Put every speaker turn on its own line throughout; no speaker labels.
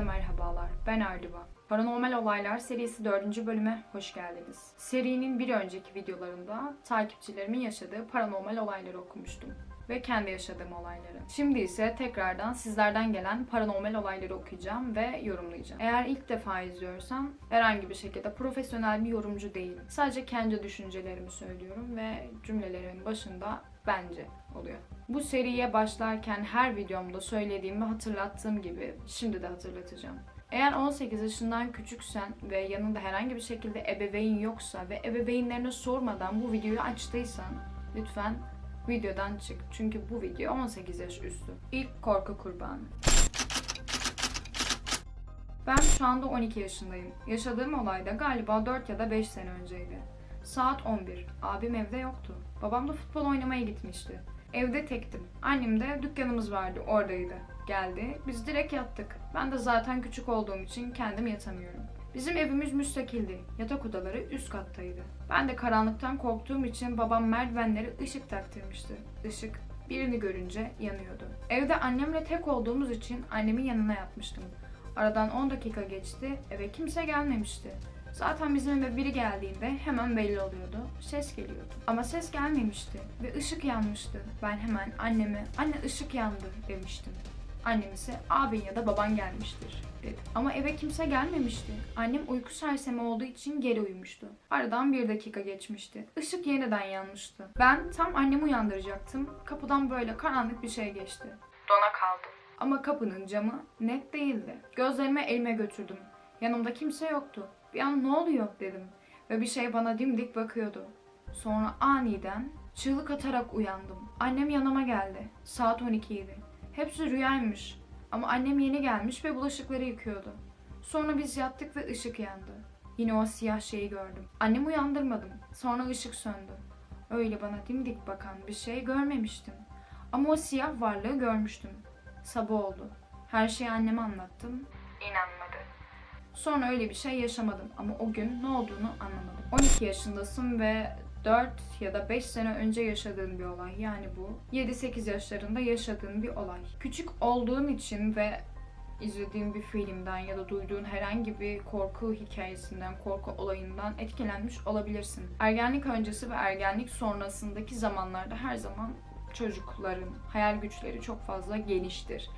Hepinize merhabalar. Ben Erdiva. Paranormal Olaylar serisi 4. bölüme hoş geldiniz. Serinin bir önceki videolarında takipçilerimin yaşadığı paranormal olayları okumuştum ve kendi yaşadığım olayları. Şimdi ise tekrardan sizlerden gelen paranormal olayları okuyacağım ve yorumlayacağım. Eğer ilk defa izliyorsan herhangi bir şekilde profesyonel bir yorumcu değilim. Sadece kendi düşüncelerimi söylüyorum ve cümlelerimin başında bence oluyor. Bu seriye başlarken her videomda söylediğim ve hatırlattığım gibi şimdi de hatırlatacağım. Eğer 18 yaşından küçüksen ve yanında herhangi bir şekilde ebeveyn yoksa ve ebeveynlerine sormadan bu videoyu açtıysan lütfen videodan çık. Çünkü bu video 18 yaş üstü. İlk korku kurbanı. Ben şu anda 12 yaşındayım. Yaşadığım olay da galiba 4 ya da 5 sene önceydi. Saat 11. Abim evde yoktu. Babam da futbol oynamaya gitmişti. Evde tektim. Annem de dükkanımız vardı oradaydı. Geldi. Biz direkt yattık. Ben de zaten küçük olduğum için kendim yatamıyorum. Bizim evimiz müstakildi. Yatak odaları üst kattaydı. Ben de karanlıktan korktuğum için babam merdivenlere ışık taktırmıştı. Işık birini görünce yanıyordu. Evde annemle tek olduğumuz için annemin yanına yatmıştım. Aradan 10 dakika geçti, eve kimse gelmemişti. Zaten bizim eve biri geldiğinde hemen belli oluyordu. Ses geliyordu. Ama ses gelmemişti ve ışık yanmıştı. Ben hemen anneme anne ışık yandı demiştim. Annem ise abin ya da baban gelmiştir dedi. Ama eve kimse gelmemişti. Annem uyku sersemi olduğu için geri uyumuştu. Aradan bir dakika geçmişti. Işık yeniden yanmıştı. Ben tam annemi uyandıracaktım. Kapıdan böyle karanlık bir şey geçti. Dona kaldım. Ama kapının camı net değildi. Gözlerimi elime götürdüm. Yanımda kimse yoktu. Bir an ne oluyor dedim. Ve bir şey bana dimdik bakıyordu. Sonra aniden çığlık atarak uyandım. Annem yanıma geldi. Saat 12 idi. Hepsi rüyaymış. Ama annem yeni gelmiş ve bulaşıkları yıkıyordu. Sonra biz yattık ve ışık yandı. Yine o siyah şeyi gördüm. Annemi uyandırmadım. Sonra ışık söndü. Öyle bana dimdik bakan bir şey görmemiştim. Ama o siyah varlığı görmüştüm. Sabah oldu. Her şeyi anneme anlattım. İnanmadı. Sonra öyle bir şey yaşamadım ama o gün ne olduğunu anlamadım. 12 yaşındasın ve 4 ya da 5 sene önce yaşadığın bir olay. Yani bu 7-8 yaşlarında yaşadığın bir olay. Küçük olduğun için ve izlediğin bir filmden ya da duyduğun herhangi bir korku hikayesinden, korku olayından etkilenmiş olabilirsin. Ergenlik öncesi ve ergenlik sonrasındaki zamanlarda her zaman çocukların hayal güçleri çok fazla geniştir.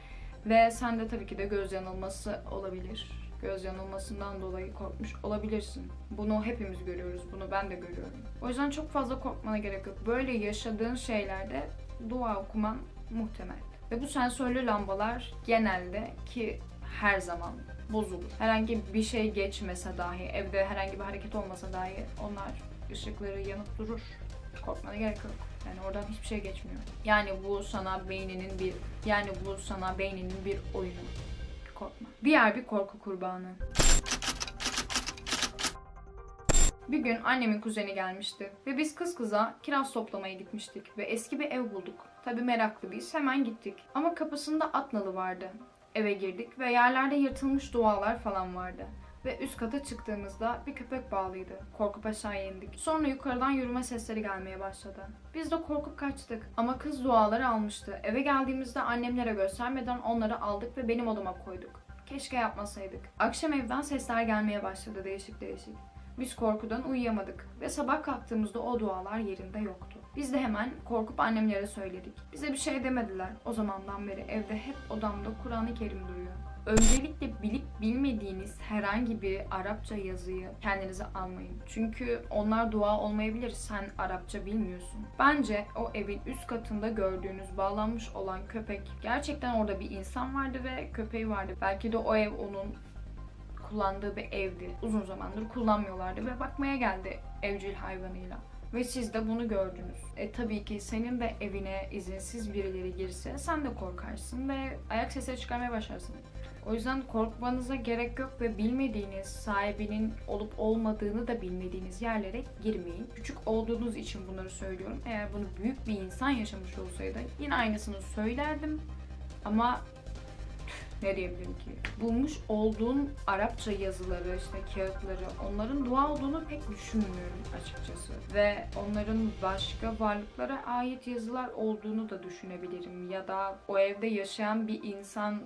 Ve sende tabii ki de göz yanılması olabilir. Göz yanılmasından dolayı korkmuş olabilirsin. Bunu hepimiz görüyoruz. Bunu ben de görüyorum. O yüzden çok fazla korkmana gerek yok. Böyle yaşadığın şeylerde dua okuman muhtemel. Ve bu sensörlü lambalar genelde ki her zaman bozulur. Herhangi bir şey geçmese dahi, evde herhangi bir hareket olmasa dahi onlar ışıkları yanıp durur. Korkmana gerek yok. Yani oradan hiçbir şey geçmiyor. Yani bu sana beyninin bir yani bu sana beyninin bir oyunu. Korkma. Diğer bir korku kurbanı. Bir gün annemin kuzeni gelmişti ve biz kız kıza kiraz toplamaya gitmiştik ve eski bir ev bulduk. Tabi meraklı biz hemen gittik. Ama kapısında at nalı vardı. Eve girdik ve yerlerde yırtılmış dualar falan vardı. Ve üst kata çıktığımızda bir köpek bağlıydı. Korkup aşağıya indik. Sonra yukarıdan yürüme sesleri gelmeye başladı. Biz de korkup kaçtık. Ama kız duaları almıştı. Eve geldiğimizde annemlere göstermeden onları aldık ve benim odama koyduk. Keşke yapmasaydık. Akşam evden sesler gelmeye başladı değişik değişik. Biz korkudan uyuyamadık ve sabah kalktığımızda o dualar yerinde yoktu. Biz de hemen korkup annemlere söyledik. Bize bir şey demediler. O zamandan beri evde hep odamda Kur'an-ı Kerim duruyor. Öncelikle bilip bilmediğiniz herhangi bir Arapça yazıyı kendinize almayın. Çünkü onlar dua olmayabilir. Sen Arapça bilmiyorsun. Bence o evin üst katında gördüğünüz bağlanmış olan köpek gerçekten orada bir insan vardı ve köpeği vardı. Belki de o ev onun kullandığı bir evdi. Uzun zamandır kullanmıyorlardı ve bakmaya geldi evcil hayvanıyla. Ve siz de bunu gördünüz. E tabii ki senin de evine izinsiz birileri girse sen de korkarsın ve ayak sesleri çıkarmaya başlarsın. O yüzden korkmanıza gerek yok ve bilmediğiniz sahibinin olup olmadığını da bilmediğiniz yerlere girmeyin. Küçük olduğunuz için bunları söylüyorum. Eğer bunu büyük bir insan yaşamış olsaydı yine aynısını söylerdim. Ama ne diyebilirim ki? Bulmuş olduğun Arapça yazıları, işte kağıtları, onların dua olduğunu pek düşünmüyorum açıkçası. Ve onların başka varlıklara ait yazılar olduğunu da düşünebilirim. Ya da o evde yaşayan bir insan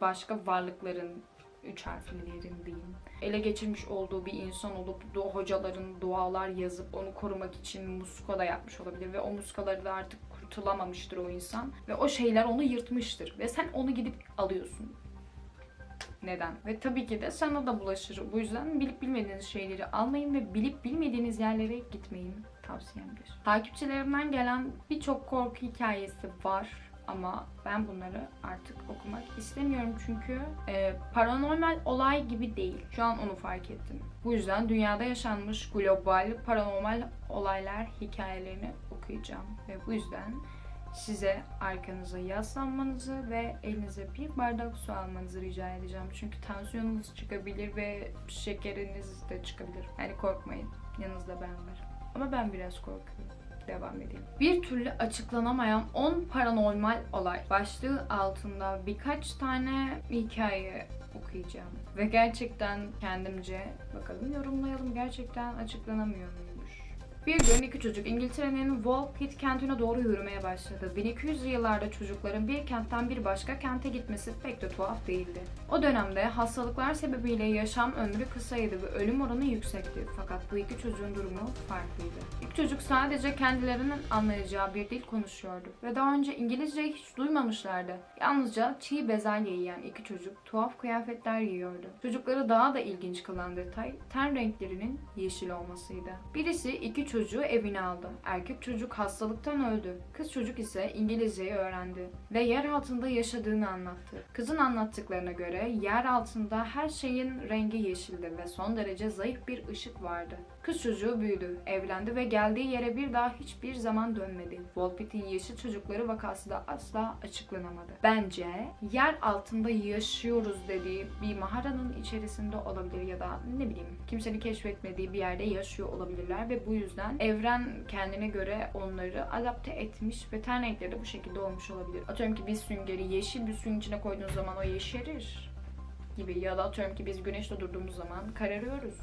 başka varlıkların üç harflilerin diyeyim. Ele geçirmiş olduğu bir insan olup du- hocaların dualar yazıp onu korumak için muska da yapmış olabilir ve o muskaları da artık kurtulamamıştır o insan ve o şeyler onu yırtmıştır ve sen onu gidip alıyorsun. Neden? Ve tabii ki de sana da bulaşır. Bu yüzden bilip bilmediğiniz şeyleri almayın ve bilip bilmediğiniz yerlere gitmeyin. Tavsiyemdir. Takipçilerimden gelen birçok korku hikayesi var ama ben bunları artık okumak istemiyorum çünkü e, paranormal olay gibi değil. Şu an onu fark ettim. Bu yüzden dünyada yaşanmış global paranormal olaylar hikayelerini okuyacağım ve bu yüzden size arkanıza yaslanmanızı ve elinize bir bardak su almanızı rica edeceğim. Çünkü tansiyonunuz çıkabilir ve şekeriniz de çıkabilir. Yani korkmayın. Yanınızda ben varım. Ama ben biraz korkuyorum. Devam edeyim. Bir türlü açıklanamayan 10 paranormal olay başlığı altında birkaç tane hikaye okuyacağım. Ve gerçekten kendimce bakalım yorumlayalım gerçekten açıklanamıyor muymuş? Bir gün iki çocuk İngiltere'nin Walpit kentine doğru yürümeye başladı. 1200'lü yıllarda çocukların bir kentten bir başka kente gitmesi pek de tuhaf değildi. O dönemde hastalıklar sebebiyle yaşam ömrü kısaydı ve ölüm oranı yüksekti. Fakat bu iki çocuğun durumu farklıydı. İlk çocuk sadece kendilerinin anlayacağı bir dil konuşuyordu ve daha önce İngilizceyi hiç duymamışlardı. Yalnızca çiğ bezelye yiyen iki çocuk tuhaf kıyafetler giyiyordu. Çocukları daha da ilginç kılan detay ten renklerinin yeşil olmasıydı. Birisi iki çocuğu evine aldı. Erkek çocuk hastalıktan öldü. Kız çocuk ise İngilizceyi öğrendi ve yer altında yaşadığını anlattı. Kızın anlattıklarına göre yer altında her şeyin rengi yeşildi ve son derece zayıf bir ışık vardı. Kız çocuğu büyüdü, evlendi ve geldiği yere bir daha hiçbir zaman dönmedi. Wolpit'in yeşil çocukları vakası da asla açıklanamadı. Bence yer altında yaşıyoruz dediği bir mağaranın içerisinde olabilir ya da ne bileyim kimsenin keşfetmediği bir yerde yaşıyor olabilirler ve bu yüzden evren kendine göre onları adapte etmiş ve ten renkleri de bu şekilde olmuş olabilir. Atıyorum ki bir süngeri yeşil bir suyun içine koyduğunuz zaman o yeşerir gibi ya da atıyorum ki biz güneşte durduğumuz zaman kararıyoruz.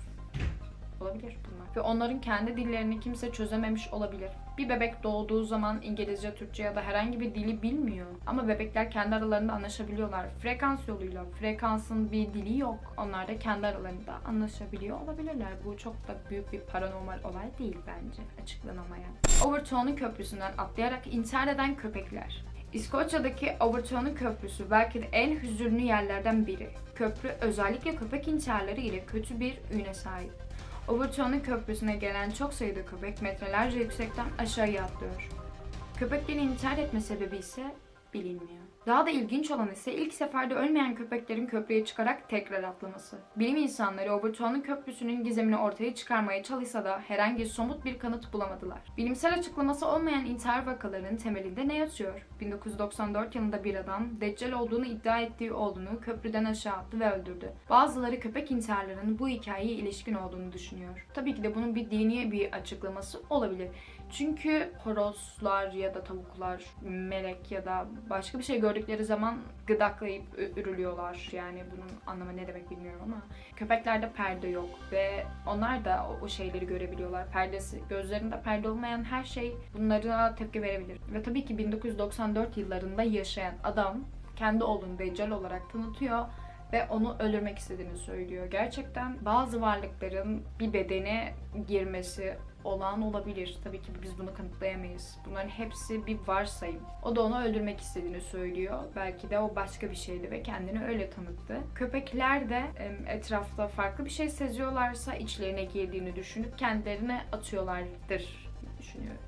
Olabilir bunlar. Ve onların kendi dillerini kimse çözememiş olabilir. Bir bebek doğduğu zaman İngilizce, Türkçe ya da herhangi bir dili bilmiyor. Ama bebekler kendi aralarında anlaşabiliyorlar. Frekans yoluyla. Frekansın bir dili yok. Onlar da kendi aralarında anlaşabiliyor olabilirler. Bu çok da büyük bir paranormal olay değil bence. Açıklanamayan. Overtone'un köprüsünden atlayarak intihar eden köpekler. İskoçya'daki Overtone'un köprüsü belki de en hüzünlü yerlerden biri. Köprü özellikle köpek intiharları ile kötü bir üne sahip. Overtone'un köprüsüne gelen çok sayıda köpek metrelerce yüksekten aşağıya atlıyor. Köpeklerin intihar etme sebebi ise bilinmiyor. Daha da ilginç olan ise ilk seferde ölmeyen köpeklerin köprüye çıkarak tekrar atlaması. Bilim insanları Overtone'un köprüsünün gizemini ortaya çıkarmaya çalışsa da herhangi somut bir kanıt bulamadılar. Bilimsel açıklaması olmayan intihar vakalarının temelinde ne yatıyor? 1994 yılında bir adam Deccal olduğunu iddia ettiği oğlunu köprüden aşağı attı ve öldürdü. Bazıları köpek intiharlarının bu hikayeye ilişkin olduğunu düşünüyor. Tabii ki de bunun bir dini bir açıklaması olabilir. Çünkü horozlar ya da tavuklar, melek ya da başka bir şey gördükleri zaman gıdaklayıp ürülüyorlar. Yani bunun anlamı ne demek bilmiyorum ama köpeklerde perde yok ve onlar da o, o şeyleri görebiliyorlar. Perdesi, gözlerinde perde olmayan her şey bunlara tepki verebilir. Ve tabii ki 1994 yıllarında yaşayan adam kendi oğlunu Deccal olarak tanıtıyor ve onu öldürmek istediğini söylüyor. Gerçekten bazı varlıkların bir bedene girmesi olağan olabilir. Tabii ki biz bunu kanıtlayamayız. Bunların hepsi bir varsayım. O da onu öldürmek istediğini söylüyor. Belki de o başka bir şeydi ve kendini öyle tanıttı. Köpekler de etrafta farklı bir şey seziyorlarsa içlerine girdiğini düşünüp kendilerine atıyorlardır düşünüyorum.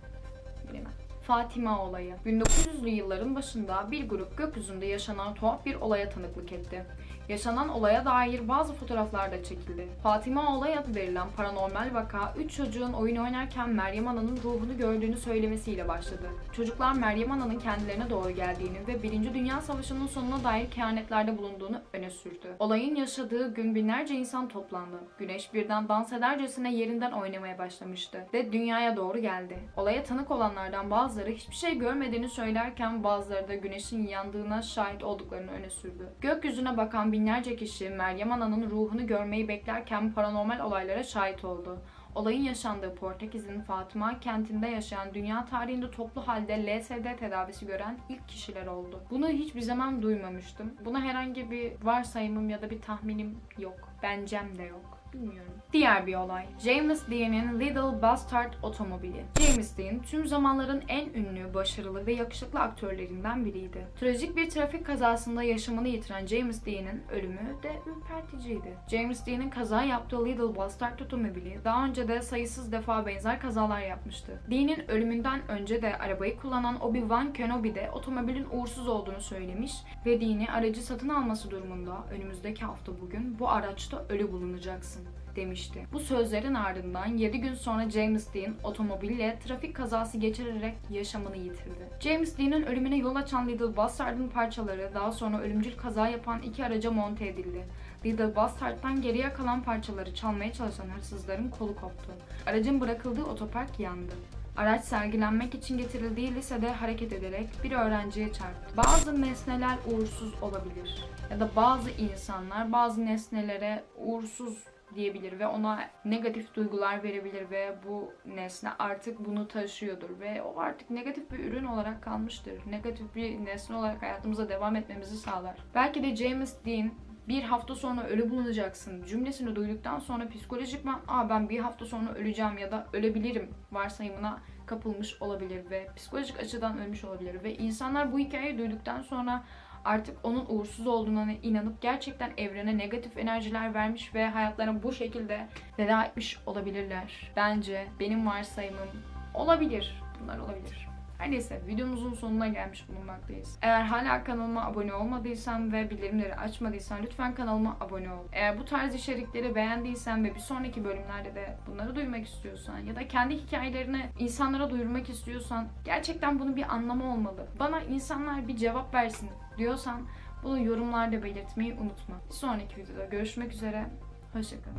Bilemem. Fatima olayı. 1900'lü yılların başında bir grup gökyüzünde yaşanan tuhaf bir olaya tanıklık etti. Yaşanan olaya dair bazı fotoğraflar da çekildi. Fatima olay adı verilen paranormal vaka 3 çocuğun oyun oynarken Meryem Ana'nın ruhunu gördüğünü söylemesiyle başladı. Çocuklar Meryem Ana'nın kendilerine doğru geldiğini ve 1. Dünya Savaşı'nın sonuna dair kehanetlerde bulunduğunu öne sürdü. Olayın yaşadığı gün binlerce insan toplandı. Güneş birden dans edercesine yerinden oynamaya başlamıştı ve dünyaya doğru geldi. Olaya tanık olanlardan bazıları hiçbir şey görmediğini söylerken bazıları da güneşin yandığına şahit olduklarını öne sürdü. Gökyüzüne bakan binlerce kişi Meryem Ana'nın ruhunu görmeyi beklerken paranormal olaylara şahit oldu. Olayın yaşandığı Portekiz'in Fatıma kentinde yaşayan dünya tarihinde toplu halde LSD tedavisi gören ilk kişiler oldu. Bunu hiçbir zaman duymamıştım. Buna herhangi bir varsayımım ya da bir tahminim yok. Bencem de yok. Bilmiyorum. Diğer bir olay. James Dean'in Little Bastard otomobili. James Dean tüm zamanların en ünlü, başarılı ve yakışıklı aktörlerinden biriydi. Trajik bir trafik kazasında yaşamını yitiren James Dean'in ölümü de ürperticiydi. James Dean'in kaza yaptığı Little Bastard otomobili daha önce de sayısız defa benzer kazalar yapmıştı. Dean'in ölümünden önce de arabayı kullanan Obi-Wan Kenobi de otomobilin uğursuz olduğunu söylemiş ve Dean'i aracı satın alması durumunda önümüzdeki hafta bugün bu araçta ölü bulunacaksın demişti. Bu sözlerin ardından 7 gün sonra James Dean otomobille trafik kazası geçirerek yaşamını yitirdi. James Dean'in ölümüne yol açan Little Bastard'ın parçaları daha sonra ölümcül kaza yapan iki araca monte edildi. Little Bastard'dan geriye kalan parçaları çalmaya çalışan hırsızların kolu koptu. Aracın bırakıldığı otopark yandı. Araç sergilenmek için getirildiği lisede hareket ederek bir öğrenciye çarptı. Bazı nesneler uğursuz olabilir. Ya da bazı insanlar bazı nesnelere uğursuz diyebilir ve ona negatif duygular verebilir ve bu nesne artık bunu taşıyordur ve o artık negatif bir ürün olarak kalmıştır. Negatif bir nesne olarak hayatımıza devam etmemizi sağlar. Belki de James Dean bir hafta sonra ölü bulunacaksın cümlesini duyduktan sonra psikolojikman Aa, ben bir hafta sonra öleceğim ya da ölebilirim varsayımına kapılmış olabilir ve psikolojik açıdan ölmüş olabilir ve insanlar bu hikayeyi duyduktan sonra artık onun uğursuz olduğuna inanıp gerçekten evrene negatif enerjiler vermiş ve hayatlarına bu şekilde veda etmiş olabilirler. Bence benim varsayımım olabilir. Bunlar olabilir. Her neyse videomuzun sonuna gelmiş bulunmaktayız. Eğer hala kanalıma abone olmadıysan ve bildirimleri açmadıysan lütfen kanalıma abone ol. Eğer bu tarz içerikleri beğendiysen ve bir sonraki bölümlerde de bunları duymak istiyorsan ya da kendi hikayelerini insanlara duyurmak istiyorsan gerçekten bunun bir anlamı olmalı. Bana insanlar bir cevap versin diyorsan bunu yorumlarda belirtmeyi unutma. Bir sonraki videoda görüşmek üzere. Hoşçakalın.